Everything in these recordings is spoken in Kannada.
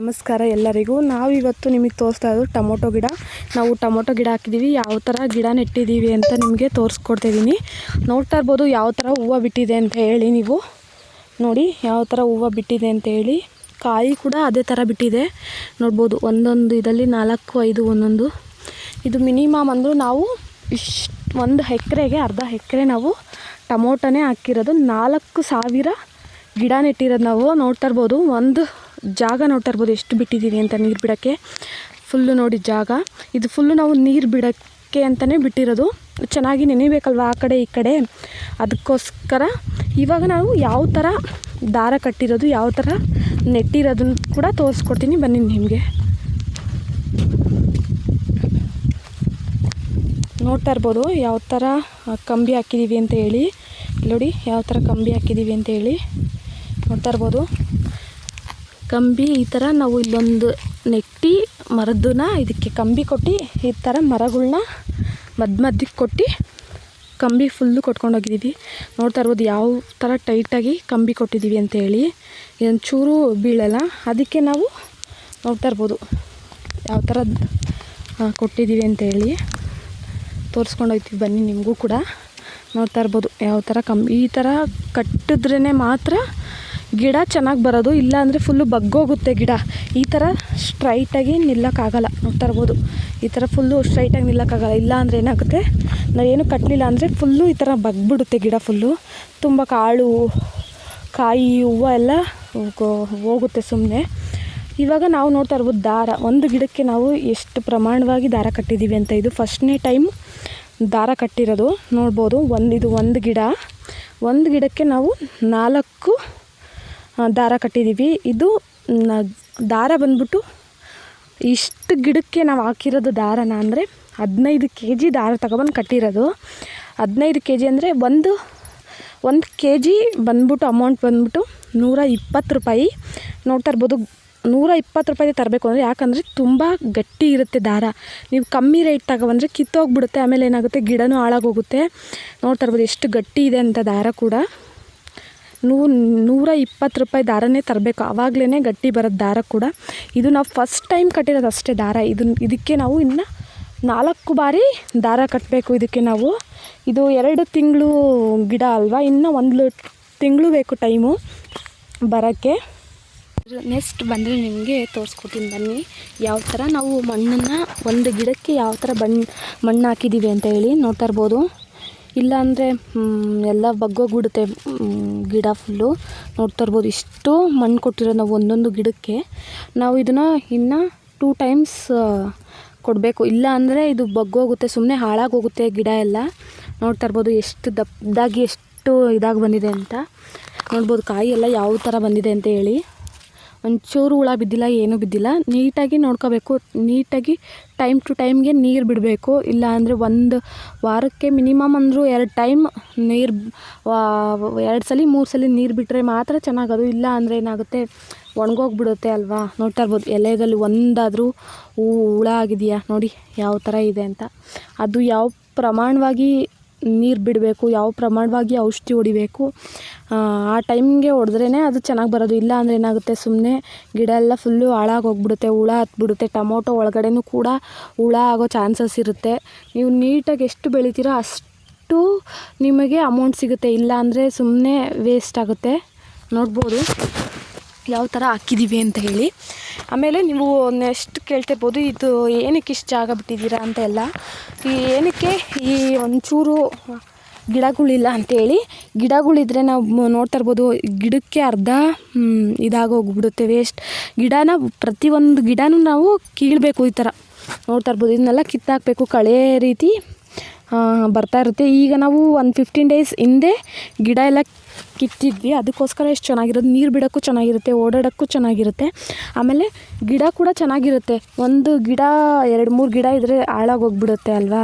ನಮಸ್ಕಾರ ಎಲ್ಲರಿಗೂ. ನಾವು ಇವತ್ತು ನಿಮಗೆ ತೋರಿಸ್ತಾ ಇರೋದು ಟೊಮೊಟೊ ಗಿಡ. ನಾವು ಟೊಮೊಟೊ ಗಿಡ ಹಾಕಿದ್ದೀವಿ ಯಾವ ಥರ ಗಿಡ ನೆಟ್ಟಿದ್ದೀವಿ ಅಂತ ನಿಮಗೆ ತೋರಿಸ್ಕೊಡ್ತಿದ್ದೀನಿ ನೋಡ್ತಾ ಇರ್ಬೋದು ಯಾವ ಥರ ಹೂವು ಬಿಟ್ಟಿದೆ ಅಂತ ಹೇಳಿ ನೀವು. ನೋಡಿ, ಯಾವ ಥರ ಹೂವು ಬಿಟ್ಟಿದೆ ಅಂತ ಹೇಳಿ. ಕಾಯಿ ಕೂಡ ಅದೇ ಥರ ಬಿಟ್ಟಿದೆ. ನೋಡ್ಬೋದು, ಒಂದೊಂದು ಇದರಲ್ಲಿ ನಾಲ್ಕು, ಐದು, ಒಂದೊಂದು. ಇದು ಮಿನಿಮಮ್ ಅಂದರೂ ನಾವು ಇಷ್ಟು, ಒಂದು ಎಕರೆಗೆ, ಅರ್ಧ ಎಕರೆ ನಾವು ಟೊಮೊಟೊನೇ ಹಾಕಿರೋದು. ನಾಲ್ಕು ಸಾವಿರ ಗಿಡ ನೆಟ್ಟಿರೋದು ನಾವು. ನೋಡ್ತಾ ಇರ್ಬೋದು, ಒಂದು ಜಾಗ ನೋಡ್ತಾ ಇರ್ಬೋದು. ಎಷ್ಟು ಬಿಟ್ಟಿದ್ದೀವಿ ಅಂತ ನೀರು ಬಿಡೋಕ್ಕೆ? ಫುಲ್ಲು ನೋಡಿ ಜಾಗ. ಇದು ಫುಲ್ಲು ನಾವು ನೀರು ಬಿಡೋಕ್ಕೆ ಅಂತಲೇ ಬಿಟ್ಟಿರೋದು. ಚೆನ್ನಾಗಿ ನೆನಿಬೇಕಲ್ವ ಆ ಕಡೆ ಈ ಕಡೆ? ಅದಕ್ಕೋಸ್ಕರ ಇವಾಗ ನಾವು ಯಾವ ಥರ ದಾರ ಕಟ್ಟಿರೋದು, ಯಾವ ಥರ ನೆಟ್ಟಿರೋದನ್ನು ಕೂಡ ತೋರಿಸ್ಕೊಡ್ತೀನಿ ಬನ್ನಿ ನಿಮಗೆ. ನೋಡ್ತಾ ಇರ್ಬೋದು ಯಾವ ಥರ ಕಂಬಿ ಹಾಕಿದ್ದೀವಿ ಅಂತ ಹೇಳಿ. ನೋಡಿ ಯಾವ ಥರ ಕಂಬಿ ಹಾಕಿದ್ದೀವಿ ಅಂತ ಹೇಳಿ. ನೋಡ್ತಾ ಇರ್ಬೋದು. ಕಂಬಿ ಈ ಥರ ನಾವು ಇಲ್ಲೊಂದು ನೆಟ್ಟಿ ಮರದನ್ನ ಇದಕ್ಕೆ ಕಂಬಿ ಕೊಟ್ಟು ಈ ಥರ ಮರಗಳನ್ನ ಮಧ್ಯ ಮಧ್ಯಕ್ಕೆ ಕೊಟ್ಟು ಕಂಬಿ ಫುಲ್ಲು ಕೊಟ್ಕೊಂಡೋಗಿದ್ದೀವಿ ನೋಡ್ತಾ ಇರ್ಬೋದು ಯಾವ ಥರ ಟೈಟಾಗಿ ಕಂಬಿ ಕೊಟ್ಟಿದ್ದೀವಿ ಅಂತ ಹೇಳಿ. ಇದೊಂದು ಚೂರು ಬೀಳಲ್ಲ. ಅದಕ್ಕೆ ನಾವು ನೋಡ್ತಾ ಇರ್ಬೋದು ಯಾವ ಥರ ಕೊಟ್ಟಿದ್ದೀವಿ ಅಂತ ಹೇಳಿ. ತೋರಿಸ್ಕೊಂಡು ಹೋಗ್ತೀವಿ ಬನ್ನಿ ನಿಮಗೂ ಕೂಡ. ನೋಡ್ತಾ ಇರ್ಬೋದು ಯಾವ ಥರ ಕಂಬಿ, ಈ ಥರ ಕಟ್ಟಿದ್ರೇ ಮಾತ್ರ ಗಿಡ ಚೆನ್ನಾಗಿ ಬರೋದು, ಇಲ್ಲ ಅಂದರೆ ಫುಲ್ಲು ಬಗ್ಗೋಗುತ್ತೆ ಗಿಡ. ಈ ಥರ ಸ್ಟ್ರೈಟಾಗಿ ನಿಲ್ಲೋಕ್ಕಾಗಲ್ಲ. ನೋಡ್ತಾ ಇರ್ಬೋದು ಈ ಥರ ಫುಲ್ಲು ಸ್ಟ್ರೈಟಾಗಿ ನಿಲ್ಲೋಕ್ಕಾಗಲ್ಲ. ಇಲ್ಲ ಅಂದರೆ ಏನಾಗುತ್ತೆ? ನಾವು ಏನು ಕಟ್ಟಲಿಲ್ಲ ಅಂದರೆ ಫುಲ್ಲು ಈ ಥರ ಬಗ್ಬಿಡುತ್ತೆ ಗಿಡ ಫುಲ್ಲು ತುಂಬ ಕಾಳು, ಕಾಯಿ, ಹೂವು ಎಲ್ಲ ಹೋಗುತ್ತೆ ಸುಮ್ಮನೆ ಇವಾಗ ನಾವು ನೋಡ್ತಾ ಇರ್ಬೋದು ದಾರ. ಒಂದು ಗಿಡಕ್ಕೆ ನಾವು ಎಷ್ಟು ಪ್ರಮಾಣವಾಗಿ ದಾರ ಕಟ್ಟಿದ್ದೀವಿ ಅಂತ ಇದು ಫಸ್ಟ್ನೇ ಟೈಮ್ ದಾರ ಕಟ್ಟಿರೋದು. ನೋಡ್ಬೋದು, ಒಂದು, ಇದು ಒಂದು ಗಿಡ. ಒಂದು ಗಿಡಕ್ಕೆ ನಾವು ನಾಲ್ಕು ದಾರ ಕಟ್ಟಿದ್ದೀವಿ ಇದು ದಾರ ಬಂದ್ಬಿಟ್ಟು ಇಷ್ಟು ಗಿಡಕ್ಕೆ ನಾವು ಹಾಕಿರೋದು ದಾರನ ಅಂದರೆ ಹದಿನೈದು ಕೆ ಜಿ ದಾರ ತಗೊಬಂದು ಕಟ್ಟಿರೋದು. ಹದಿನೈದು ಕೆ ಜಿ ಅಂದರೆ ಒಂದು ಒಂದು ಕೆ ಜಿ ಬಂದ್ಬಿಟ್ಟು ಅಮೌಂಟ್ ಬಂದ್ಬಿಟ್ಟು ನೂರ ಇಪ್ಪತ್ತು ರೂಪಾಯಿ. ನೋಡ್ತಾ ಇರ್ಬೋದು ನೂರ ಇಪ್ಪತ್ತು ರೂಪಾಯಿ ತರಬೇಕು ಅಂದರೆ ಯಾಕಂದರೆ ತುಂಬ ಗಟ್ಟಿ ಇರುತ್ತೆ ದಾರ. ನೀವು ಕಮ್ಮಿ ರೇಟ್ ತಗೊಬಂದರೆ ಕಿತ್ತೋಗ್ಬಿಡುತ್ತೆ, ಆಮೇಲೆ ಏನಾಗುತ್ತೆ ಗಿಡನೂ ಹಾಳಾಗೋಗುತ್ತೆ ನೋಡ್ತಾ ಇರ್ಬೋದು ಎಷ್ಟು ಗಟ್ಟಿ ಇದೆ ಅಂತ ದಾರ ಕೂಡ. ನೂ ನೂರ ಇಪ್ಪತ್ತು ರೂಪಾಯಿ ದಾರನೇ ತರಬೇಕು. ಆವಾಗಲೇ ಗಟ್ಟಿ ಬರೋದು ದಾರ ಕೂಡ. ಇದು ನಾವು ಫಸ್ಟ್ ಟೈಮ್ ಕಟ್ಟಿರೋದು ಅಷ್ಟೇ ದಾರ. ಇದು ಇದಕ್ಕೆ ನಾವು ಇನ್ನು ನಾಲ್ಕು ಬಾರಿ ದಾರ ಕಟ್ಟಬೇಕು ಇದಕ್ಕೆ ನಾವು. ಇದು ಎರಡು ತಿಂಗಳು ಗಿಡ ಅಲ್ವಾ? ಇನ್ನು ಒಂದು ತಿಂಗಳು ಬೇಕು ಟೈಮು ಬರೋಕ್ಕೆ. ನೆಕ್ಸ್ಟ್ ಬಂದರೆ ನಿಮಗೆ ತೋರಿಸ್ಕೊಡ್ತೀನಿ ಬನ್ನಿ. ಯಾವ ಥರ ನಾವು ಮಣ್ಣನ್ನು, ಒಂದು ಗಿಡಕ್ಕೆ ಯಾವ ಥರ ಬಣ್ಣ ಮಣ್ಣು ಹಾಕಿದ್ದೀವಿ ಅಂತ ಹೇಳಿ ನೋಡ್ತಾ ಇರ್ಬೋದು. ಇಲ್ಲಾಂದರೆ ಎಲ್ಲ ಬಗ್ಗೋಗ್ಬಿಡುತ್ತೆ. ಗಿಡ ಫುಲ್ಲು ನೋಡ್ತಾ ಇರ್ಬೋದು, ಇಷ್ಟು ಮಣ್ಣು ಕೊಟ್ಟಿರೋದು ನಾವು ಒಂದೊಂದು ಗಿಡಕ್ಕೆ. ನಾವು ಇದನ್ನು ಇನ್ನು ಟೂ ಟೈಮ್ಸ್ ಕೊಡಬೇಕು. ಇಲ್ಲ ಅಂದರೆ ಇದು ಬಗ್ಗೋಗುತ್ತೆ ಸುಮ್ಮನೆ ಹಾಳಾಗೋಗುತ್ತೆ ಗಿಡ ಎಲ್ಲ. ನೋಡ್ತಾ ಇರ್ಬೋದು, ಎಷ್ಟು ದಪ್ಪದಾಗಿ ಎಷ್ಟು ಇದಾಗಿ ಬಂದಿದೆ ಅಂತ. ನೋಡ್ಬೋದು, ಕಾಯಿ ಎಲ್ಲ ಯಾವ ಥರ ಬಂದಿದೆ ಅಂತ ಹೇಳಿ. ಒಂಚೂರು ಹುಳ ಬಿದ್ದಿಲ್ಲ, ಏನೂ ಬಿದ್ದಿಲ್ಲ. ನೀಟಾಗಿ ನೋಡ್ಕೋಬೇಕು. ನೀಟಾಗಿ ಟೈಮ್ ಟು ಟೈಮ್ಗೆ ನೀರು ಬಿಡಬೇಕು. ಇಲ್ಲ ಅಂದರೆ ಒಂದು ವಾರಕ್ಕೆ ಮಿನಿಮಮ್ ಅಂದರೂ ಎರಡು ಟೈಮ್ ನೀರು ಎರಡು ಸಲ, ಮೂರು ಸಲ ನೀರು ಬಿಟ್ಟರೆ ಮಾತ್ರ ಚೆನ್ನಾಗದು. ಇಲ್ಲ ಅಂದರೆ ಏನಾಗುತ್ತೆ, ಒಣಗೋಗ್ಬಿಡುತ್ತೆ ಅಲ್ವಾ? ನೋಡ್ತಾ ಇರ್ಬೋದು. ಎಲೆಯಲ್ಲಿ ಒಂದಾದರೂ ಹೂ, ಹುಳ ಆಗಿದೆಯಾ? ನೋಡಿ, ಯಾವ ಥರ ಇದೆ ಅಂತ. ಅದು ಯಾವ ಪ್ರಮಾಣವಾಗಿ ನೀರು ಬಿಡಬೇಕು ಯಾವ ಪ್ರಮಾಣವಾಗಿ ಔಷಧಿ ಹೊಡಿಬೇಕು ಆ, ಟೈಮ್ಗೆ ಹೊಡೆದ್ರೇ ಅದು ಚೆನ್ನಾಗಿ ಬರೋದು. ಇಲ್ಲ ಅಂದರೆ ಏನಾಗುತ್ತೆ ಸುಮ್ಮನೆ ಗಿಡ ಎಲ್ಲ ಫುಲ್ಲು ಹಾಳಾಗೋಗ್ಬಿಡುತ್ತೆ ಹುಳ ಹತ್ಬಿಡುತ್ತೆ ಟೊಮೊಟೊ ಒಳಗಡೆನೂ ಕೂಡ ಹುಳ ಆಗೋ ಚಾನ್ಸಸ್ ಇರುತ್ತೆ. ನೀವು ನೀಟಾಗಿ ಎಷ್ಟು ಬೆಳಿತೀರೋ ಅಷ್ಟು ನಿಮಗೆ ಅಮೌಂಟ್ ಸಿಗುತ್ತೆ. ಇಲ್ಲ ಅಂದರೆ ಸುಮ್ಮನೆ ವೇಸ್ಟ್ ಆಗುತ್ತೆ. ನೋಡ್ಬೋದು. ಯಾವ ಥರ ಹಾಕಿದ್ದೀವಿ ಅಂತ ಹೇಳಿ. ಆಮೇಲೆ ನೀವು ನೆಕ್ಸ್ಟ್ ಕೇಳ್ತಿರ್ಬೋದು, ಇದು ಏನಕ್ಕೆ ಇಷ್ಟು ಜಾಗ ಬಿಟ್ಟಿದ್ದೀರಾ ಅಂತ ಎಲ್ಲ. ಈ ಏನಕ್ಕೆ ಈ ಒಂಚೂರು ಗಿಡಗಳಿಲ್ಲ ಅಂತೇಳಿ ಗಿಡಗಳಿದ್ರೆ ನಾವು ನೋಡ್ತಾ ಇರ್ಬೋದು, ಗಿಡಕ್ಕೆ ಅರ್ಧ ಇದಾಗೋಗ್ಬಿಡುತ್ತೆ ವೇಸ್ಟ್ ಗಿಡನ ಪ್ರತಿಯೊಂದು ಗಿಡನೂ ನಾವು ಕೀಳಬೇಕು ಈ ಥರ ನೋಡ್ತಾ ಇರ್ಬೋದು, ಇದನ್ನೆಲ್ಲ ಕಿತ್ತಾಕಬೇಕು ಕಳೆ ರೀತಿ. ಬರ್ತಾ ಇರುತ್ತೆ. ಈಗ ನಾವು ಒಂದು ಫಿಫ್ಟೀನ್ ಡೇಸ್ ಹಿಂದೆ ಗಿಡ ಎಲ್ಲ ಕಿತ್ತಿದ್ವಿ. ಅದಕ್ಕೋಸ್ಕರ ಎಷ್ಟು ಚೆನ್ನಾಗಿರೋದು? ನೀರು ಬಿಡೋಕ್ಕೂ ಚೆನ್ನಾಗಿರುತ್ತೆ, ಓಡಾಡೋಕ್ಕೂ ಚೆನ್ನಾಗಿರುತ್ತೆ. ಆಮೇಲೆ ಗಿಡ ಕೂಡ ಚೆನ್ನಾಗಿರುತ್ತೆ. ಒಂದು ಗಿಡ, ಎರಡು ಮೂರು ಗಿಡ ಇದ್ದರೆ ಹಾಳಾಗೋಗ್ಬಿಡುತ್ತೆ ಅಲ್ವಾ?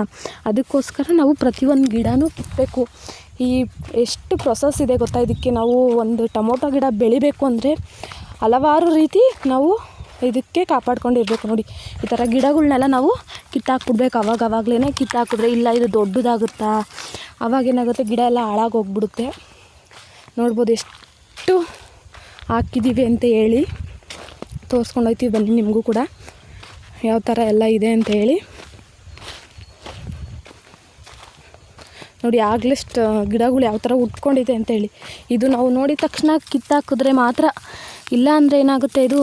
ಅದಕ್ಕೋಸ್ಕರ ನಾವು ಪ್ರತಿಯೊಂದು ಗಿಡನೂ ಕಿತ್ತಬೇಕು. ಈ ಎಷ್ಟು ಪ್ರೊಸೆಸ್ ಇದೆ ಗೊತ್ತಾ? ಇದಕ್ಕೆ ನಾವು ಒಂದು ಟೊಮೊಟೊ ಗಿಡ ಬೆಳಿಬೇಕು ಅಂದರೆ ಹಲವಾರು ರೀತಿ ನಾವು ಇದಕ್ಕೆ ಕಾಪಾಡ್ಕೊಂಡಿರ್ಬೇಕು ನೋಡಿ. ಈ ಥರ ಗಿಡಗಳನ್ನೆಲ್ಲ ನಾವು ಕಿತ್ತಾಕ್ಬಿಡ್ಬೇಕು. ಅವಾಗ ಅವಾಗಲೇ ಕಿತ್ತಾಕಿದ್ರೆ ಇಲ್ಲ, ಇದು ದೊಡ್ಡದಾಗುತ್ತಾ? ಅವಾಗೇನಾಗುತ್ತೆ ಗಿಡ ಎಲ್ಲ ಹಾಳಾಗೋಗ್ಬಿಡುತ್ತೆ. ನೋಡ್ಬೋದು ಎಷ್ಟು ಹಾಕಿದ್ದೀವಿ ಅಂತ ಹೇಳಿ. ತೋರಿಸ್ಕೊಂಡು ಹೋಗ್ತೀವಿ ಬನ್ನಿ ನಿಮಗೂ ಕೂಡ. ಯಾವ ಥರ ಎಲ್ಲ ಇದೆ ಅಂತ ಹೇಳಿ. ನೋಡಿ, ಆಗ್ಲಿಸ್ಟ್ ಗಿಡಗಳು ಯಾವ ಥರ ಉಟ್ಕೊಂಡಿದೆ ಅಂತೇಳಿ ಇದು ನಾವು ನೋಡಿದ ತಕ್ಷಣ ಕಿತ್ತಾಕಿದ್ರೆ ಮಾತ್ರ ಇಲ್ಲ ಅಂದರೆ ಏನಾಗುತ್ತೆ ಇದು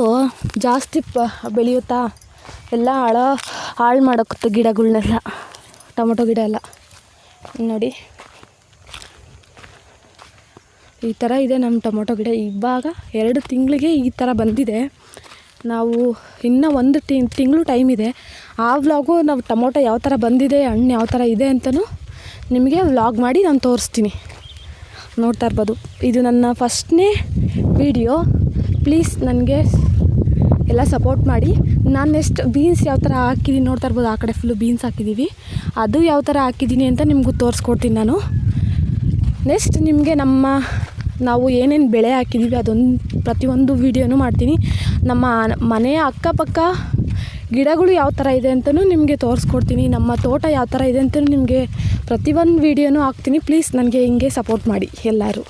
ಜಾಸ್ತಿ ಪ ಬೆಳೆಯುತ್ತಾ? ಎಲ್ಲ ಹಾಳ, ಹಾಳು ಮಾಡೋಕತ್ತೆ ಗಿಡಗಳನ್ನೆಲ್ಲ ಟೊಮೊಟೊ ಗಿಡ ಎಲ್ಲ. ನೋಡಿ. ಈ ಥರ ಇದೆ ನಮ್ಮ ಟೊಮೊಟೊ ಗಿಡ. ಇವಾಗ ಎರಡು ತಿಂಗಳಿಗೆ ಈ ಥರ ಬಂದಿದೆ. ನಾವು ಇನ್ನೂ ಒಂದು ತಿಂಗಳು ಟೈಮ್ ಇದೆ. ಆ ವ್ಲಾಗು ನಾವು ಟೊಮೊಟೊ ಯಾವ ಥರ ಬಂದಿದೆ, ಹಣ್ಣು ಯಾವ ಥರ ಇದೆ ಅಂತಲೂ ನಿಮಗೆ ವ್ಲಾಗ್ ಮಾಡಿ ನಾನು ತೋರಿಸ್ತೀನಿ. ನೋಡ್ತಾ ಇರ್ಬೋದು. ಇದು ನನ್ನ ಫಸ್ಟ್ನೇ ವಿಡಿಯೋ. ಪ್ಲೀಸ್ ನನಗೆ ಎಲ್ಲ ಸಪೋರ್ಟ್ ಮಾಡಿ. ನಾನು ನೆಕ್ಸ್ಟ್ ಬೀನ್ಸ್ ಯಾವ ಥರ ಹಾಕಿದ್ದೀನಿ ನೋಡ್ತಾ ಇರ್ಬೋದು, ಆ ಕಡೆ ಫುಲ್ಲು ಬೀನ್ಸ್ ಹಾಕಿದ್ದೀವಿ. ಅದು ಯಾವ ಥರ ಹಾಕಿದ್ದೀನಿ ಅಂತ ನಿಮಗೂ ತೋರಿಸ್ಕೊಡ್ತೀನಿ ನಾನು. ನೆಕ್ಸ್ಟ್ ನಿಮಗೆ ನಮ್ಮ, ನಾವು ಏನೇನು ಬೆಳೆ ಹಾಕಿದ್ದೀವಿ ಅದೊಂದು ಪ್ರತಿಯೊಂದು ವೀಡಿಯೋನೂ ಮಾಡ್ತೀನಿ. ನಮ್ಮ ಮನೆಯ ಅಕ್ಕಪಕ್ಕ ಗಿಡಗಳು ಯಾವ ಥರ ಇದೆ ಅಂತಲೂ ನಿಮಗೆ ತೋರಿಸ್ಕೊಡ್ತೀನಿ. ನಮ್ಮ ತೋಟ ಯಾವ ಥರ ಇದೆ ಅಂತಲೂ ನಿಮಗೆ ಪ್ರತಿಯೊಂದು ವೀಡಿಯೋನೂ ಹಾಕ್ತೀನಿ. ಪ್ಲೀಸ್ ನನಗೆ ಹಿಂಗೆ ಸಪೋರ್ಟ್ ಮಾಡಿ ಎಲ್ಲರೂ.